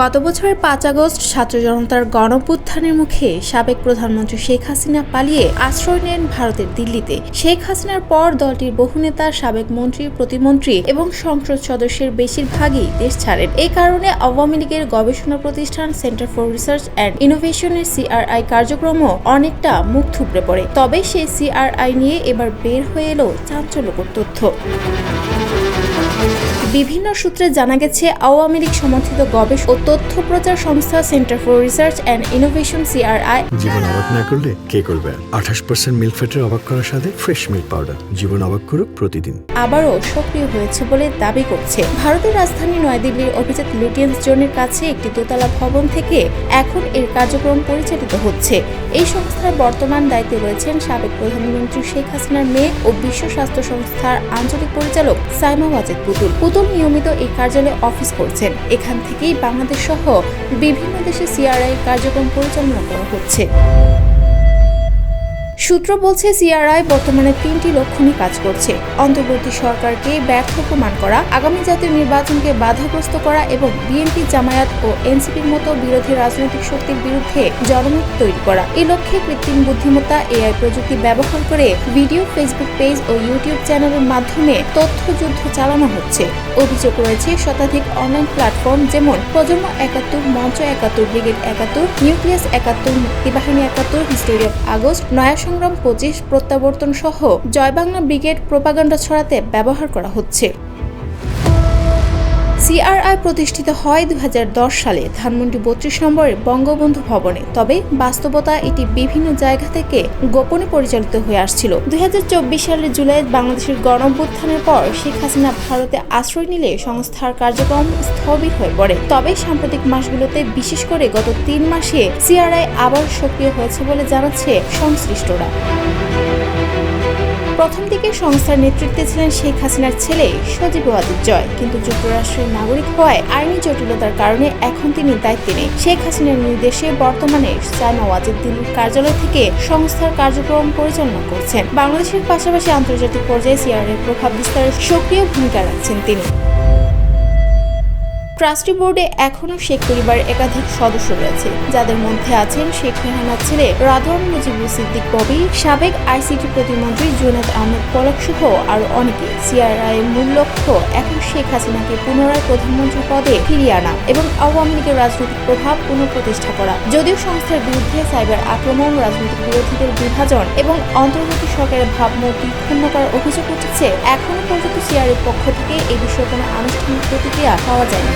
গত বছরের পাঁচ আগস্ট ছাত্র জনতার গণপুত্থানের মুখে সাবেক প্রধানমন্ত্রী শেখ হাসিনা পালিয়ে আশ্রয় নেন ভারতের দিল্লিতে। শেখ হাসিনার পর দলটির বহু নেতা, সাবেক মন্ত্রী, প্রতিমন্ত্রী এবং সংসদ সদস্যের বেশিরভাগই দেশ ছাড়েন। এই কারণে আওয়ামী লীগের গবেষণা প্রতিষ্ঠান সেন্টার ফর রিসার্চ অ্যান্ড ইনোভেশনের সিআরআই কার্যক্রমও অনেকটা মুখ থুবড়ে পড়ে। তবে সেই সিআরআই নিয়ে এবার বের হয়ে এলো চাঞ্চল্যকর তথ্য। বিভিন্ন সূত্রে জানা গেছে আওয়ামী লীগ সমর্থিত গবেষ ও তথ্য প্রচার সংস্থা centre for research and innovation CRI জীবন অবাক না করলে কে করবে? আঠাশ পার্সেন্ট মিল্ক ফ্যাটের অবাক করার সাথে ফ্রেশ মিল্ক পাউডার জীবন অবাক করুক প্রতিদিন। আবারও সক্রিয় হয়েছে বলে দাবি করছে। ভারতের রাজধানী নয়াদিল্লির অভিজাত লুটিয়েন্স জোনের কাছে একটি দোতলা ভবন থেকে এখন এর কার্যক্রম পরিচালিত হচ্ছে। এই সংস্থার বর্তমান দায়িত্বে রয়েছেন সাবেক প্রধানমন্ত্রী শেখ হাসিনার মেয়ে ও বিশ্ব স্বাস্থ্য সংস্থার আঞ্চলিক পরিচালক সাইমা ওয়াজেদ পুতুল। পুতুল নিয়মিত এই কার্যালয়ে অফিস করছেন। এখান থেকেই বাংলাদেশ সহ বিভিন্ন দেশে সিআরআই কার্যক্রম পরিচালনা করা হচ্ছে। সূত্র বলছে, সিআরআই বর্তমানে তিনটি লক্ষ্য নিয়ে কাজ করছে। অন্তর্বর্তী সরকারকে ব্যর্থ প্রমাণ করা, আগামী জাতীয় নির্বাচনকে বাধাগ্রস্ত করা এবং বিএনপি, জামায়াত ও এনসিপির মতো বিরোধী রাজনৈতিক শক্তির বিরুদ্ধে জনমত তৈরি করা। এই লক্ষ্যে কৃত্রিম বুদ্ধিমত্তা, এআই প্রযুক্তি ব্যবহার করে ভিডিও, ফেসবুক পেজ ও ইউটিউব চ্যানেলের মাধ্যমে তথ্যযুদ্ধ চালানো হচ্ছে। অভিযোগ রয়েছে, শতাধিক অনলাইন প্ল্যাটফর্ম যেমন প্রজন্ম একাত্তর, মঞ্চ একাত্তর, ব্রিগেড একাত্তর, নিউক্লিয়াস একাত্তর, মুক্তিবাহিনী একাত্তর, হিস্টোরি অফ আগস্ট, নয়া সংগ্রাম পঁচিশ প্রত্যাবর্তন সহ জয় বাংলা ব্রিগেড প্রোপাগান্ডা ছড়াতে ব্যবহার করা হচ্ছে। সিআরআই প্রতিষ্ঠিত হয় দু হাজার দশ সালে, ধানমন্ডি বত্রিশ নম্বরের বঙ্গবন্ধু ভবনে। তবে বাস্তবতা এটি বিভিন্ন জায়গা থেকে গোপনে পরিচালিত হয়ে আসছিল। দু হাজার চব্বিশ সালের জুলাই বাংলাদেশের গণঅভ্যুত্থানের পর শেখ হাসিনা ভারতে আশ্রয় নিলে সংস্থার কার্যক্রম স্থবির হয়ে পড়ে। তবে সাম্প্রতিক মাসগুলোতে বিশেষ করে গত তিন মাসে সিআরআই আবার সক্রিয় হয়েছে বলে জানাচ্ছে সংশ্লিষ্টরা। প্রথম দিকে সংস্থার নেতৃত্বে ছিলেন শেখ হাসিনার ছেলে সজীব জয়। কিন্তু যুক্তরাষ্ট্রের নাগরিক হওয়ায় আইনি জটিলতার কারণে এখন তিনি দায়িত্বে নেই। শেখ হাসিনার নির্দেশে বর্তমানে সাইমা দিল্লির কার্যালয় থেকে সংস্থার কার্যক্রম পরিচালনা করছেন। বাংলাদেশের পাশাপাশি আন্তর্জাতিক পর্যায়ে সিআরের প্রভাব বিস্তারে সক্রিয় ভূমিকা রাখছেন তিনি। ট্রাস্টি বোর্ডে এখনও শেখ পরিবারের একাধিক সদস্য রয়েছে। যাদের মধ্যে আছেন শেখ রেহানার ছেলে রাধন মুজিবুর সিদ্দিক ববি, সাবেক আইসিটি প্রতিমন্ত্রী জুনাদ আহমেদ পলক সহ আরও অনেকে। সিআরআই এর মূল লক্ষ্য এখন শেখ হাসিনাকে পুনরায় প্রধানমন্ত্রী পদে ফিরিয়ে আনা এবং আওয়ামী লীগের রাজনৈতিক প্রভাব পুনঃপ্রতিষ্ঠা করা। যদিও সংস্থার বিরুদ্ধে সাইবার আক্রমণ, রাজনৈতিক বিরোধীদের বিভাজন এবং অন্তর্বর্তী সরকারের ভাবমূর্তি ক্ষুণ্ণ করার অভিযোগ উঠেছে, এখনও পর্যন্ত সিআরএর পক্ষ থেকে এই বিষয়ে কোনো আনুষ্ঠানিক প্রতিক্রিয়া পাওয়া যায়নি।